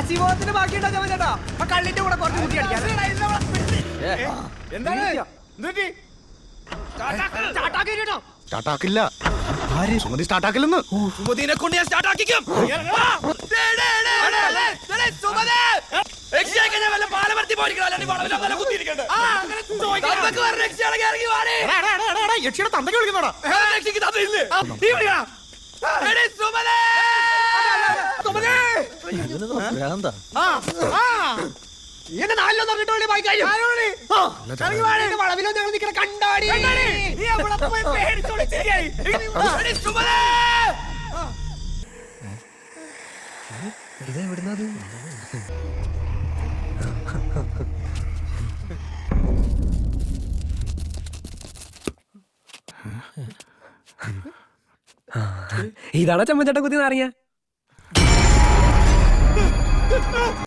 അശിവത്തിന് ബാക്കിയുണ്ടോ ചേട്ടാ അപ്പൊ കള്ളിന്റെ കൂടെ കുറച്ച് കുട്ടി അടിക്കാം എന്താണ് ചാട്ടാക്കിട്ടോ സ്റ്റാർട്ടാക്കില്ല ആര് സുമതി സ്റ്റാർട്ടാക്കില്ലെന്ന് സുമതിനെ കൊണ്ട് ഞാൻ സ്റ്റാർട്ട് ആക്കിക്കും യക്ഷിയുടെ തന്തയ്ക്ക് വിളിക്കുന്നോടാ എന്നെ നാലിലോ പറഞ്ഞിട്ട് ബൈക്കായി വളവിലോ ഞങ്ങൾ നിൽക്കുന്ന കണ്ടാടി ഇതാണോ ചമ്മച്ചട്ട കുത്തി നാരങ്ങ